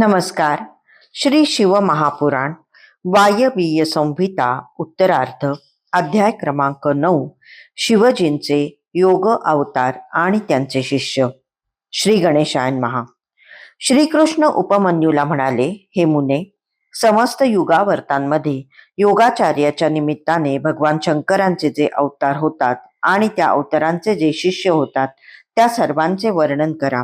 नमस्कार. श्री शिव महापुराण वायवीय संहिता उत्तरार्थ अध्याय क्रमांक नऊ शिवजींचे योग अवतार आणि त्यांचे शिष्य. श्री गणेशायन महा श्रीकृष्ण उपमन्यूला म्हणाले हे मुने समस्त युगावर्तांमध्ये योगाचार्याच्या निमित्ताने भगवान शंकरांचे जे अवतार होतात आणि त्या अवतारांचे जे शिष्य होतात त्या सर्वांचे वर्णन करा.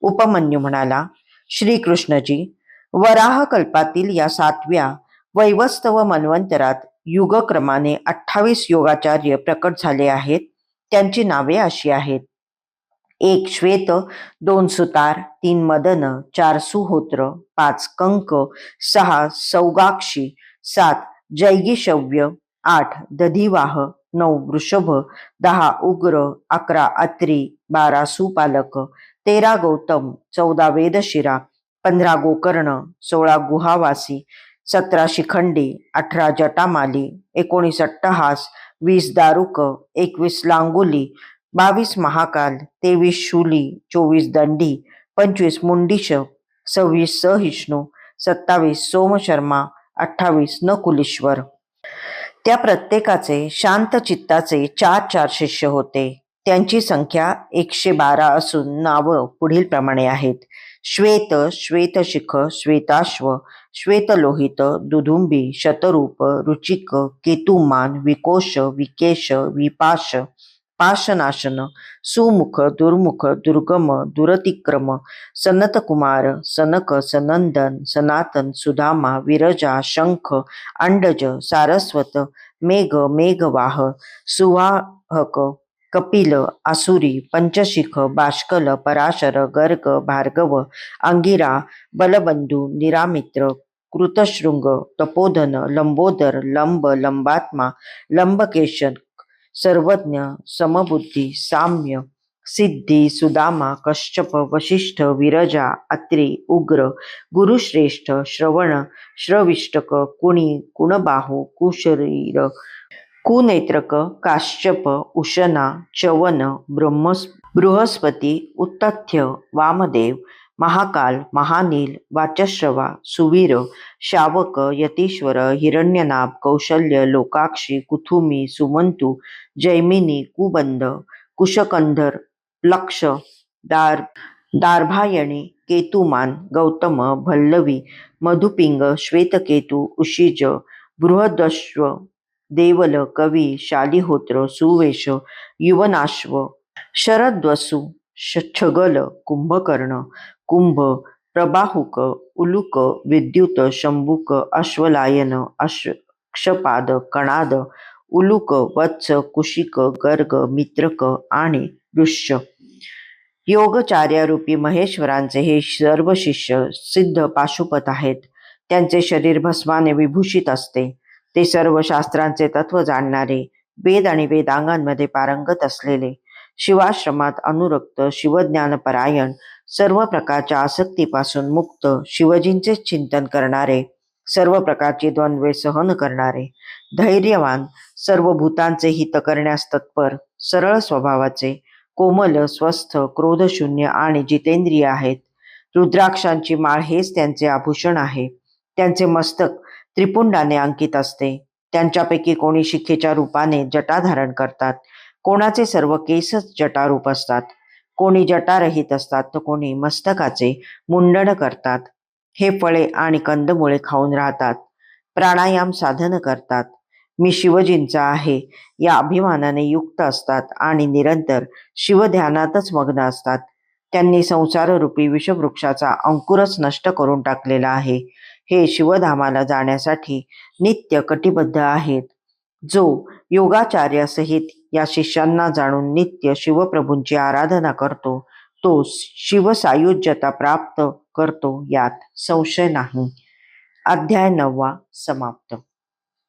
उपमन्यू म्हणाला श्रीकृष्णजी वराह कल्पातील या सातव्या वैवस्तव मन्वंतरात युगक्रमाने अठ्ठावीस योगाचार्य प्रकट झाले आहेत. त्यांची नावे अशी आहेत. एक श्वेत दोन सुतार तीन मदन चार सुहोत्र पाच कंक सहा सौगाक्षी सात जैगिशव्य आठ दधिवाह नऊ वृषभ दहा उग्र अकरा अत्री बारा सुपालक तेरा गौतम चौदा वेदशिरा पंधरा गोकर्ण सोळा गुहावासी सतरा शिखंडी अठरा जटामाली एकोणीस अट्टहास वीस दारुक एकवीस लांगुली बावीस महाकाल तेवीस शूली चोवीस दंडी पंचवीस मुंडीश सव्वीस सहिष्णू सत्तावीस सोमशर्मा अठ्ठावीस नकुलेश्वर. त्या प्रत्येकाचे शांत चित्ताचे चार चार शिष्य होते. त्यांची संख्या एकशे बारा असून नावं पुढील प्रमाणे आहेत. श्वेत श्वेतशिख श्वेताश्व श्वेतलोहित दुधुंबी शतरूप रुचिक केतुमान विकोश विकेश विपाश पाशनाशन सुमुख दुर्मुख दुर्गम दुरतिक्रम सनतकुमार सनक सनंदन सनातन सुधामा विरजा शंख अंडज सारस्वत मेघ मेघवाह सुवाहक कपिल आसुरी पंचशिख बाष्कल पराशर गर्ग भार्गव अंगिरा बलबंधू निरामित्र कृतशृंग तपोधन लंबोदर लंब लंबात्मा लंबकेशन सर्वज्ञ समबुद्धी साम्य सिद्धी सुदामा कश्यप वशिष्ठ विरजा अत्री उग्र गुरुश्रेष्ठ श्रवण श्रविष्टक कुणी कुणबाहू कुशरीर कुनेत्रक काश्यप उशना चवन ब्रह्मस बृहस्पती उत्तथ्य वामदेव महाकाल महानील वाचश्रवा सुवीर शावक यतीश्वर हिरण्यनाभ कौशल्य लोकाक्षी कुथुमी सुमंतू जैमिनी कुबंध कुशकंधर लक्ष दार दार्भायणी केतुमान गौतम भल्लवी मधुपिंग श्वेतकेतू उशिज बृहदश्व देवल कवी शालिहोत्र सुवेश युवनाश्व शरद्वसु छगल कुंभकर्ण कुंभ प्रबाहुक उलुक विद्युत शंभुक अश्वलायन अश क्षपाद कणाद उलुक वत्स कुशिक गर्ग मित्रक आणि दृश्य. योगचार्यारूपी महेश्वरांचे हे सर्व शिष्य सिद्ध पाशुपत आहेत. त्यांचे शरीर भस्माने विभूषित असते. ते सर्व शास्त्रांचे तत्व जाणणारे वेद आणि वेदांगांमध्ये पारंगत असलेले शिवाश्रमात अनुरक्त शिवज्ञानपरायण सर्व प्रकारच्या आसक्तीपासून मुक्त शिवजींचे चिंतन करणारे सर्व प्रकारचे द्वंद्वे सहन करणारे धैर्यवान सर्व भूतांचे हित करण्यास तत्पर सरळ स्वभावाचे कोमल स्वस्थ क्रोधशून्य आणि जितेंद्रिय आहेत. रुद्राक्षांची माळ हेच त्यांचे आभूषण आहे. त्यांचे मस्तक त्रिपुंडाने अंकित असते. त्यांच्यापैकी कोणी शिखेच्या रूपाने जटा धारण करतात. कोणाचे सर्व केसच जटारूप असतात. कोणी जटारहित असतात तर कोणी मस्तकाचे मुंडण करतात. हे फळे आणि कंदमुळे खाऊन राहतात. प्राणायाम साधन करतात. मी शिवजींचा आहे. या अभिमानाने युक्त असतात आणि निरंतर शिवध्यानातच मग्न असतात. त्यांनी संसाररूपी विषवृक्षाचा अंकुरच नष्ट करून टाकलेला आहे. हे शिवधामाला जाण्यासाठी नित्य कटिबद्ध आहेत. जो योगाचार्यासहित या शिष्यांना जाणून नित्य शिवप्रभूंची आराधना करतो तो शिवसायुज्यता प्राप्त करतो यात संशय नाही. अध्याय नववा समाप्त.